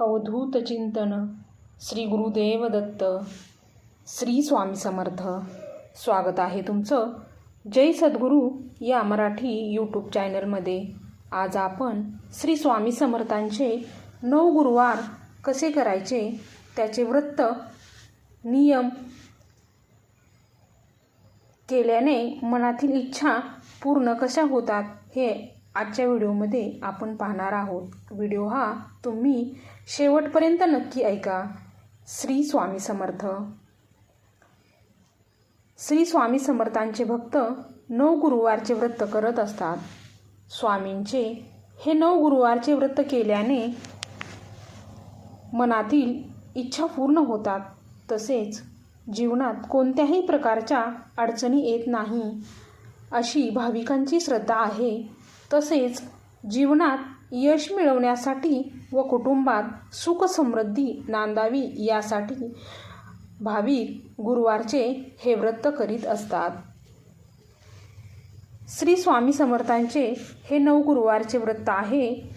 अवधूत चिंतन श्री गुरुदेव दत्त श्री स्वामी समर्थ. स्वागत आहे तुमचं जय सद्गुरू या मराठी यूट्यूब चॅनलमध्ये आज आपण श्री स्वामी समर्थांचे नऊ गुरुवार कसे करायचे त्याचे व्रत नियम केल्याने मनातील इच्छा पूर्ण कशा होतात हे आजच्या व्हिडिओमध्ये आपण पाहणार आहोत. व्हिडिओ हा तुम्ही शेवटपर्यंत नक्की ऐका. श्री स्वामी समर्थ. श्री स्वामी समर्थांचे भक्त नऊ गुरुवारचे व्रत करत असतात. स्वामींचे हे नऊ गुरुवारचे व्रत केल्याने मनातील इच्छा पूर्ण होतात. तसेच जीवनात कोणत्याही प्रकारच्या अडचणी येत नाही अशी भाविकांची श्रद्धा आहे. तसेच जीवनात यश मिळवण्यासाठी व कुटुंबात सुख समृद्धी नांदावी यासाठी भाविक गुरुवारचे हे व्रत करीत असतात. श्री स्वामी समर्थांचे हे नऊ गुरुवारचे व्रत आहे.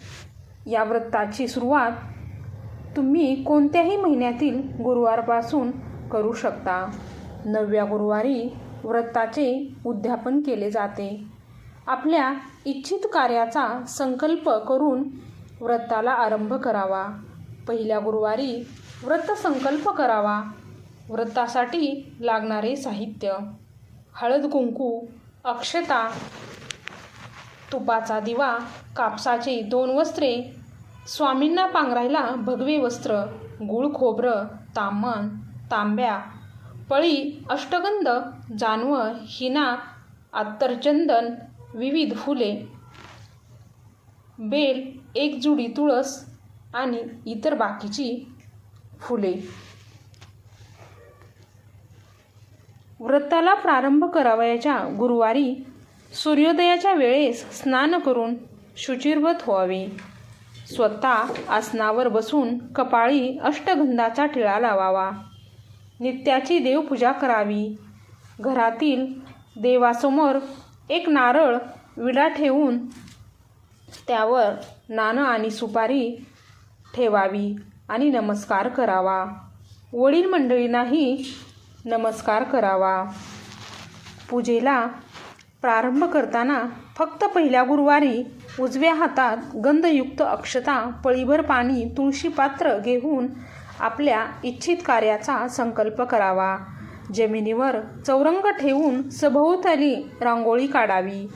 या व्रताची सुरुवात तुम्ही कोणत्याही महिन्यातील गुरुवारपासून करू शकता. नवव्या गुरुवारी व्रताचे उद्यापन केले जाते. आपल्या इच्छित कार्याचा संकल्प करून व्रताला आरंभ करावा. पहिल्या गुरुवारी व्रत संकल्प करावा. व्रतासाठी लागणारे साहित्य हळद कुंकू अक्षता तुपाचा दिवा कापसाचे दोन वस्त्रे स्वामींना पांघरायला भगवे वस्त्र गुळ खोबरं तामण तांब्या पळी अष्टगंध जानवं हिना अत्तरचंदन विविध फुले बेल एक जुडी तुळस आणि इतर बाकीची फुले. व्रताला प्रारंभ करावयाच्या गुरुवारी सूर्योदयाच्या वेळेस स्नान करून शुचिर्वत व्हावे. स्वतः आसनावर बसून कपाळी अष्टगंधाचा टिळा लावावा. नित्याची देवपूजा करावी. घरातील देवासमोर एक नारळ विडा ठेवून त्यावर नाणं आणि सुपारी ठेवावी आणि नमस्कार करावा. वडील मंडळींनाही नमस्कार करावा. पूजेला प्रारंभ करताना फक्त पहिल्या गुरुवारी उजव्या हातात गंधयुक्त अक्षता पळीभर पाणी तुळशी पात्र घेऊन आपल्या इच्छित कार्याचा संकल्प करावा. जमिनीवर चौरंग ठेवून सभोवताली रांगोळी काढावी.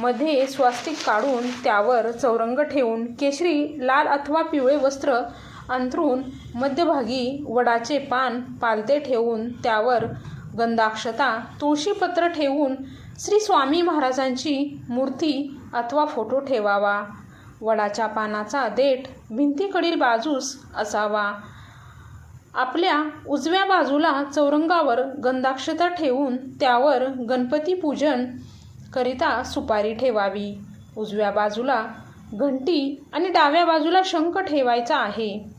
मध्ये स्वास्तिक काढून त्यावर चौरंग ठेवून केशरी लाल अथवा पिवळे वस्त्र अंथरून मध्यभागी वडाचे पान पालते ठेवून त्यावर गंधाक्षता तुळशीपत्र ठेवून श्री स्वामी महाराजांची मूर्ती अथवा फोटो ठेवावा. वडाच्या पानाचा देठ भिंतीकडील बाजूस असावा. आपल्या उजव्या बाजूला चौरंगावर गंधाक्षता ठेवून त्यावर गणपती पूजन करिता सुपारी ठेवावी. उजव्या बाजूला घंटी आणि डाव्या बाजूला शंख ठेवायचा आहे.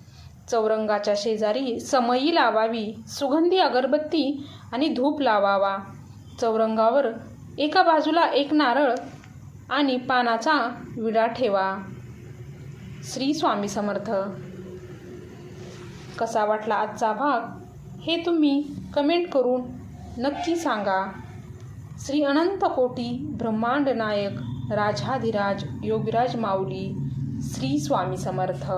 चौरंगाच्या शेजारी समई लावावी सुगंधी अगरबत्ती आणि धूप लावावा. चौरंगावर एका बाजूला एक नारळ आणि पानाचा विडा ठेवा. श्री स्वामी समर्थ. कसा वाटला आजचा भाग हे तुम्ही कमेंट करून नक्की सांगा. श्री अनंत कोटी ब्रह्मांड नायक राजाधिराज योगीराज माऊली श्री स्वामी समर्थ.